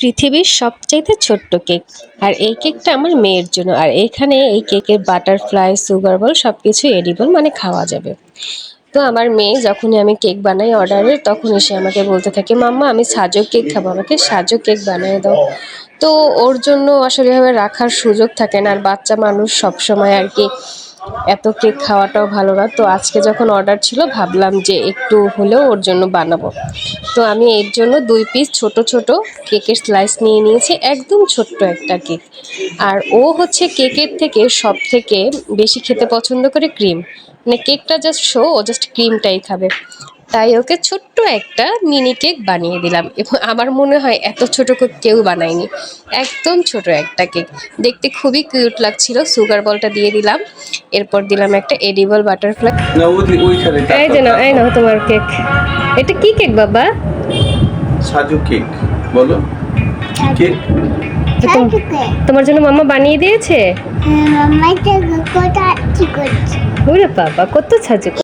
পৃথিবীর সবচাইতে ছোট্ট কেক। আর এই কেকটা আমার মেয়ের জন্য। আর এখানে এই কেকের বাটারফ্লাই সুগার বল সব কিছু এডিবল মানে খাওয়া যাবে। তো আমার মেয়ে যখনই আমি কেক বানাই অর্ডারের তখন এসে আমাকে বলতে থাকে, মাম্মা, আমি সাজো কেক খাব, আমাকে সাজো কেক বানিয়ে দাও। তো ওর জন্য আসলে রাখার সুযোগ থাকে না। আর বাচ্চা মানুষ সবসময় আর কি এত কেক খাওয়াটাও ভালো না। তো আজকে যখন অর্ডার ছিল, ভাবলাম যে একটু হলেও ওর জন্য বানাবো। তো আমি এর জন্য দুই পিস ছোট ছোট কেকের স্লাইস নিয়ে নিয়েছি, একদম ছোট্ট একটা কেক। আর ও হচ্ছে কেকের থেকে সব থেকে বেশি খেতে পছন্দ করে ক্রিম। মানে কেকটা জাস্ট শো ও জাস্ট ক্রিমটাই খাবে। তাই ওকে ছোট্ট একটা মিনি কেক বানিয়ে দিলাম। এবং আমার মনে হয় এত ছোট কেক কেউ বানায়নি। একদম ছোট একটা কেক। দেখতে খুবই কিউট লাগছিল সুগার বলটা দিয়ে দিলাম। এরপর দিলাম একটা এডিবল বাটারফ্লাই। না ওই ওইখানে এই যে না এই নাও তোমার কেক। এটা কি কেক বাবা? সাজু কেক বলো। কি কেক? তোমার জন্য মাম্মা বানিয়ে দিয়েছে? মামাটা কত কি করছে। ওরে বাবা কত সাজু